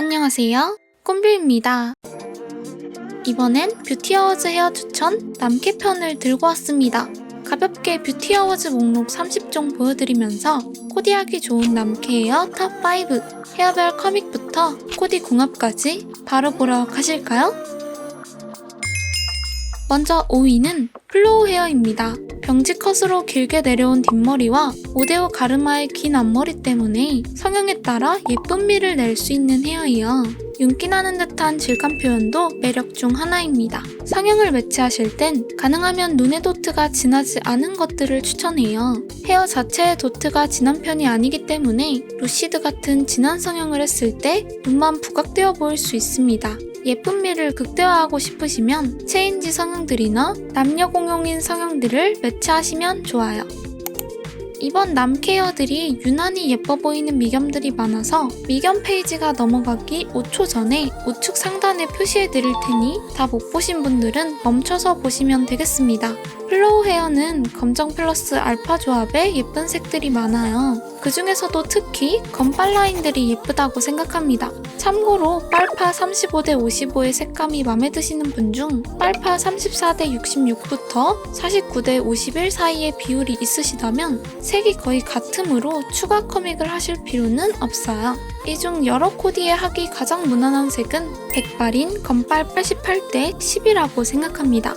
안녕하세요. 꼼뷰입니다. 이번엔 뷰티 어워즈 헤어 추천 남캐 편을 들고 왔습니다. 가볍게 뷰티 어워즈 목록 30종 보여드리면서 코디하기 좋은 남캐 헤어 탑5 헤어별 커믹부터 코디 궁합까지 바로 보러 가실까요? 먼저 5위는 플로우 헤어입니다. 병지 컷으로 길게 내려온 뒷머리와 오데오 가르마의 긴 앞머리 때문에 성형에 따라 예쁜 미를 낼 수 있는 헤어이요. 윤기 나는 듯한 질감 표현도 매력 중 하나입니다. 성형을 매치하실 땐 가능하면 눈의 도트가 진하지 않은 것들을 추천해요. 헤어 자체의 도트가 진한 편이 아니기 때문에 루시드 같은 진한 성형을 했을 때 눈만 부각되어 보일 수 있습니다. 예쁜 미를 극대화하고 싶으시면 체인지 성형들이나 남녀 공용인 성형들을 매치하시면 좋아요. 이번 남케어들이 유난히 예뻐 보이는 미겸들이 많아서 미겸 페이지가 넘어가기 5초 전에 우측 상단에 표시해 드릴 테니 다 못 보신 분들은 멈춰서 보시면 되겠습니다. 플로우 헤어는 검정 플러스 알파 조합의 예쁜 색들이 많아요. 그 중에서도 특히 검빨 라인들이 예쁘다고 생각합니다. 참고로 빨파 35대 55의 색감이 마음에 드시는 분 중 빨파 34대 66부터 49대 51 사이의 비율이 있으시다면 색이 거의 같으므로 추가 커믹을 하실 필요는 없어요. 이 중 여러 코디에 하기 가장 무난한 색은 백발인 검빨 88대 10이라고 생각합니다.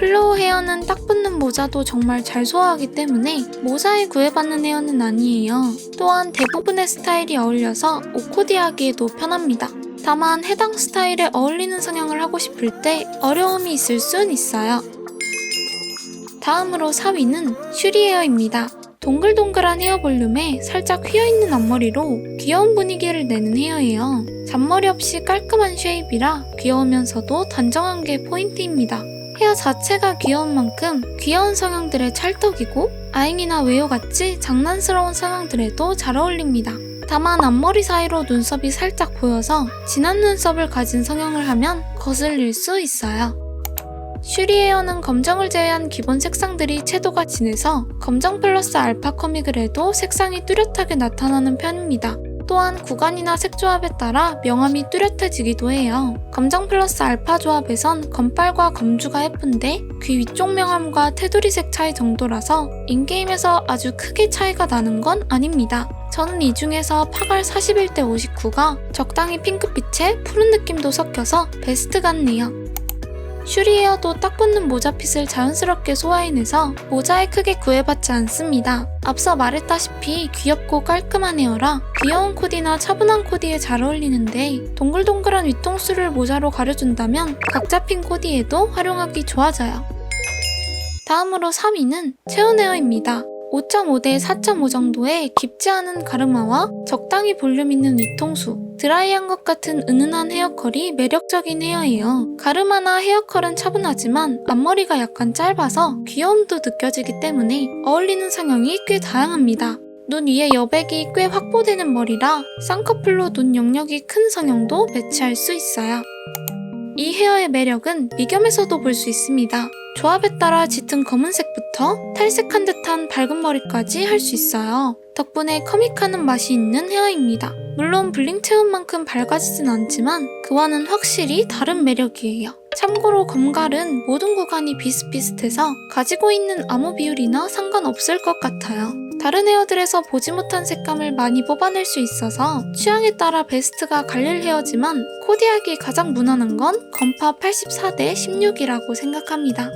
플로우 헤어는 딱 붙는 모자도 정말 잘 소화하기 때문에 모자에 구애받는 헤어는 아니에요. 또한 대부분의 스타일이 어울려서 옷 코디하기에도 편합니다. 다만 해당 스타일에 어울리는 성형을 하고 싶을 때 어려움이 있을 순 있어요. 다음으로 4위는 슈리 헤어입니다. 동글동글한 헤어 볼륨에 살짝 휘어있는 앞머리로 귀여운 분위기를 내는 헤어예요. 잔머리 없이 깔끔한 쉐입이라 귀여우면서도 단정한 게 포인트입니다. 헤어 자체가 귀여운 만큼 귀여운 성형들의 찰떡이고 아잉이나 웨오 같이 장난스러운 성형들에도 잘 어울립니다. 다만 앞머리 사이로 눈썹이 살짝 보여서 진한 눈썹을 가진 성형을 하면 거슬릴 수 있어요. 슈리 헤어는 검정을 제외한 기본 색상들이 채도가 진해서 검정 플러스 알파 커믹을 해도 색상이 뚜렷하게 나타나는 편입니다. 또한 구간이나 색 조합에 따라 명암이 뚜렷해지기도 해요. 검정 플러스 알파 조합에선 검빨과 검주가 예쁜데 귀 위쪽 명암과 테두리색 차이 정도라서 인게임에서 아주 크게 차이가 나는 건 아닙니다. 저는 이 중에서 파갈 41대 59가 적당히 핑크빛에 푸른 느낌도 섞여서 베스트 같네요. 슈리 헤어도 딱 붙는 모자핏을 자연스럽게 소화해내서 모자에 크게 구애받지 않습니다. 앞서 말했다시피 귀엽고 깔끔한 헤어라 귀여운 코디나 차분한 코디에 잘 어울리는데 동글동글한 윗통수를 모자로 가려준다면 각 잡힌 코디에도 활용하기 좋아져요. 다음으로 3위는 체온 헤어입니다. 5.5대 4.5 정도의 깊지 않은 가르마와 적당히 볼륨 있는 윗통수, 드라이한 것 같은 은은한 헤어컬이 매력적인 헤어예요. 가르마나 헤어컬은 차분하지만 앞머리가 약간 짧아서 귀여움도 느껴지기 때문에 어울리는 성형이 꽤 다양합니다. 눈 위에 여백이 꽤 확보되는 머리라 쌍꺼풀로 눈 영역이 큰 성형도 매치할 수 있어요. 이 헤어의 매력은 미겸에서도 볼 수 있습니다. 조합에 따라 짙은 검은색부터 탈색한 듯한 밝은 머리까지 할 수 있어요. 덕분에 커믹하는 맛이 있는 헤어입니다. 물론 블링 체온만큼 밝아지진 않지만 그와는 확실히 다른 매력이에요. 참고로 검갈은 모든 구간이 비슷비슷해서 가지고 있는 암호 비율이나 상관없을 것 같아요. 다른 헤어들에서 보지 못한 색감을 많이 뽑아낼 수 있어서 취향에 따라 베스트가 갈릴 헤어지만 코디하기 가장 무난한 건 검파 84대 16이라고 생각합니다.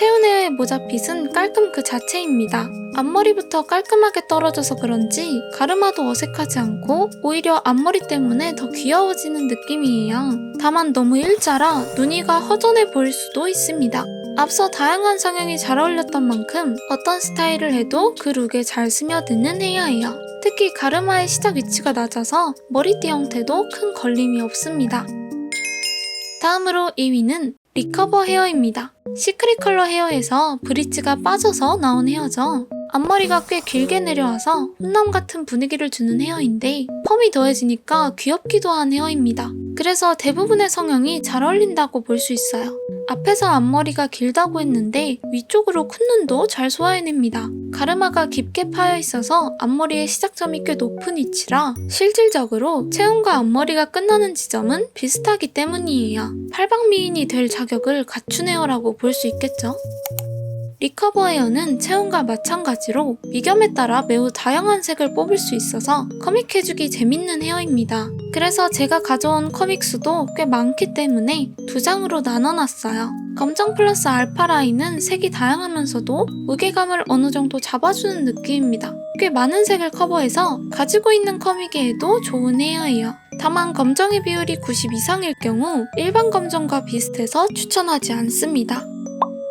헤어의 모자핏은 깔끔 그 자체입니다. 앞머리부터 깔끔하게 떨어져서 그런지 가르마도 어색하지 않고 오히려 앞머리 때문에 더 귀여워지는 느낌이에요. 다만 너무 일자라 눈이가 허전해 보일 수도 있습니다. 앞서 다양한 성향이 잘 어울렸던 만큼 어떤 스타일을 해도 그 룩에 잘 스며드는 헤어예요. 특히 가르마의 시작 위치가 낮아서 머리띠 형태도 큰 걸림이 없습니다. 다음으로 2위는 리커버 헤어입니다. 시크릿 컬러 헤어에서 브릿지가 빠져서 나온 헤어죠. 앞머리가 꽤 길게 내려와서 훈남 같은 분위기를 주는 헤어인데 펌이 더해지니까 귀엽기도 한 헤어입니다. 그래서 대부분의 성형이 잘 어울린다고 볼 수 있어요. 앞에서 앞머리가 길다고 했는데 위쪽으로 큰 눈도 잘 소화해냅니다. 가르마가 깊게 파여 있어서 앞머리의 시작점이 꽤 높은 위치라 실질적으로 체형과 앞머리가 끝나는 지점은 비슷하기 때문이에요. 팔방 미인이 될 자격을 갖춘 헤어라고 볼 수 있겠죠? 리커버 헤어는 체온과 마찬가지로 미겸에 따라 매우 다양한 색을 뽑을 수 있어서 커믹 해주기 재밌는 헤어입니다. 그래서 제가 가져온 커믹 수도 꽤 많기 때문에 두 장으로 나눠놨어요. 검정 플러스 알파 라인은 색이 다양하면서도 무게감을 어느 정도 잡아주는 느낌입니다. 꽤 많은 색을 커버해서 가지고 있는 커믹에도 좋은 헤어예요. 다만 검정의 비율이 90 이상일 경우 일반 검정과 비슷해서 추천하지 않습니다.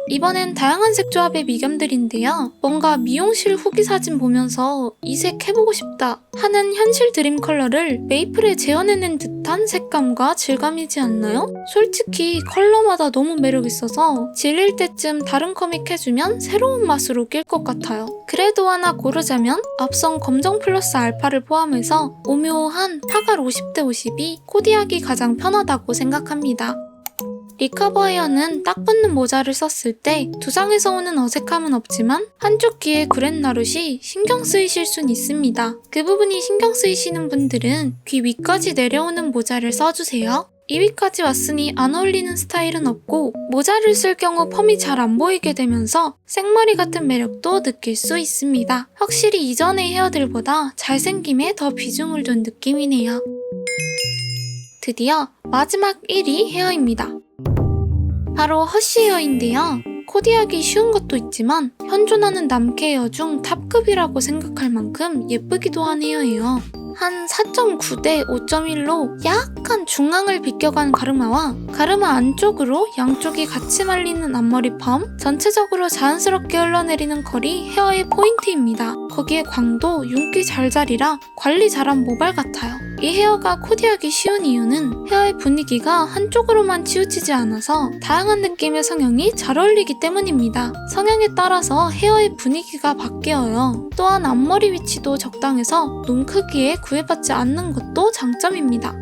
이번엔 다양한 색 조합의 미겸들인데요. 뭔가 미용실 후기 사진 보면서 이 색 해보고 싶다 하는 현실 드림 컬러를 메이플에 재현해낸 듯한 색감과 질감이지 않나요? 솔직히 컬러마다 너무 매력있어서 질릴 때쯤 다른 커믹 해주면 새로운 맛으로 낄 것 같아요. 그래도 하나 고르자면 앞선 검정 플러스 알파를 포함해서 오묘한 파갈 50대 50이 코디하기 가장 편하다고 생각합니다. 리커버 헤어는 딱 붙는 모자를 썼을 때 두상에서 오는 어색함은 없지만 한쪽 귀에 그랜나룻이 신경 쓰이실 순 있습니다. 그 부분이 신경 쓰이시는 분들은 귀 위까지 내려오는 모자를 써주세요. 2위까지 왔으니 안 어울리는 스타일은 없고 모자를 쓸 경우 펌이 잘 안 보이게 되면서 생머리 같은 매력도 느낄 수 있습니다. 확실히 이전의 헤어들보다 잘생김에 더 비중을 둔 느낌이네요. 드디어 마지막 1위 헤어입니다. 바로 허쉬 헤어인데요. 코디하기 쉬운 것도 있지만 현존하는 남캐 헤어 중 탑급이라고 생각할 만큼 예쁘기도 한 헤어예요. 한 4.9대 5.1로 약간 중앙을 비껴간 가르마와 가르마 안쪽으로 양쪽이 같이 말리는 앞머리 펌, 전체적으로 자연스럽게 흘러내리는 컬이 헤어의 포인트입니다. 거기에 광도, 윤기 잘 자리라 관리 잘한 모발 같아요. 이 헤어가 코디하기 쉬운 이유는 헤어의 분위기가 한쪽으로만 치우치지 않아서 다양한 느낌의 성형이 잘 어울리기 때문입니다. 성형에 따라서 헤어의 분위기가 바뀌어요. 또한 앞머리 위치도 적당해서 눈 크기에 구애받지 않는 것도 장점입니다.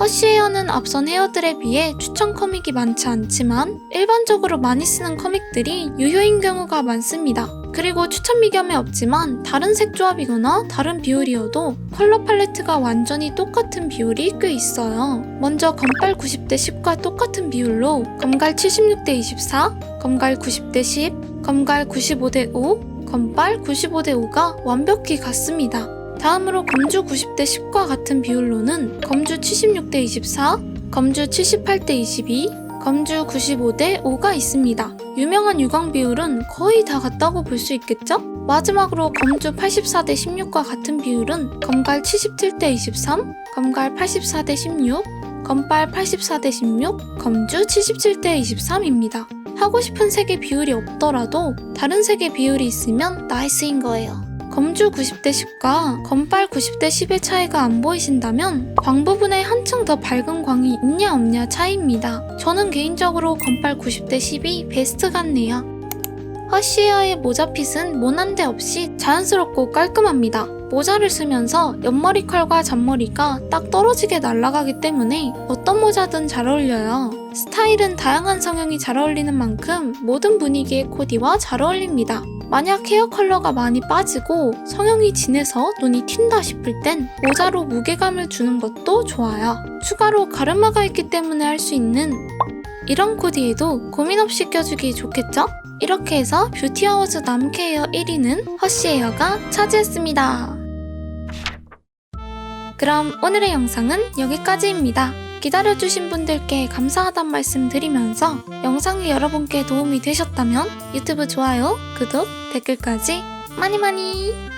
허쉬 헤어는 앞선 헤어들에 비해 추천 커믹이 많지 않지만 일반적으로 많이 쓰는 커믹들이 유효인 경우가 많습니다. 그리고 추천 미겸에 없지만 다른 색 조합이거나 다른 비율이어도 컬러 팔레트가 완전히 똑같은 비율이 꽤 있어요. 먼저 검갈 90대 10과 똑같은 비율로 검갈 76대 24, 검갈 90대 10, 검갈 95대 5, 검발 95대 5가 완벽히 같습니다. 다음으로 검주 90대 10과 같은 비율로는 검주 76대 24, 검주 78대 22, 검주 95대 5가 있습니다. 유명한 유광 비율은 거의 다 같다고 볼 수 있겠죠? 마지막으로 검주 84대 16과 같은 비율은 검갈 77대 23, 검갈 84대 16, 검발 84대 16, 검주 77대 23입니다. 하고 싶은 색의 비율이 없더라도 다른 색의 비율이 있으면 나이스인 거예요. 검주 90대 10과 검발 90대 10의 차이가 안 보이신다면 광 부분에 한층 더 밝은 광이 있냐 없냐 차이입니다. 저는 개인적으로 검발 90대 10이 베스트 같네요. 허쉬에어의 모자핏은 모난데 없이 자연스럽고 깔끔합니다. 모자를 쓰면서 옆머리 컬과 잔머리가 딱 떨어지게 날아가기 때문에 어떤 모자든 잘 어울려요. 스타일은 다양한 성형이 잘 어울리는 만큼 모든 분위기의 코디와 잘 어울립니다. 만약 헤어 컬러가 많이 빠지고 성형이 진해서 눈이 튄다 싶을 땐 모자로 무게감을 주는 것도 좋아요. 추가로 가르마가 있기 때문에 할 수 있는 이런 코디에도 고민 없이 껴주기 좋겠죠? 이렇게 해서 뷰티 어워즈 남캐 헤어 1위는 허쉬 헤어가 차지했습니다. 그럼 오늘의 영상은 여기까지입니다. 기다려주신 분들께 감사하단 말씀 드리면서 영상이 여러분께 도움이 되셨다면 유튜브 좋아요, 구독, 댓글까지 많이 많이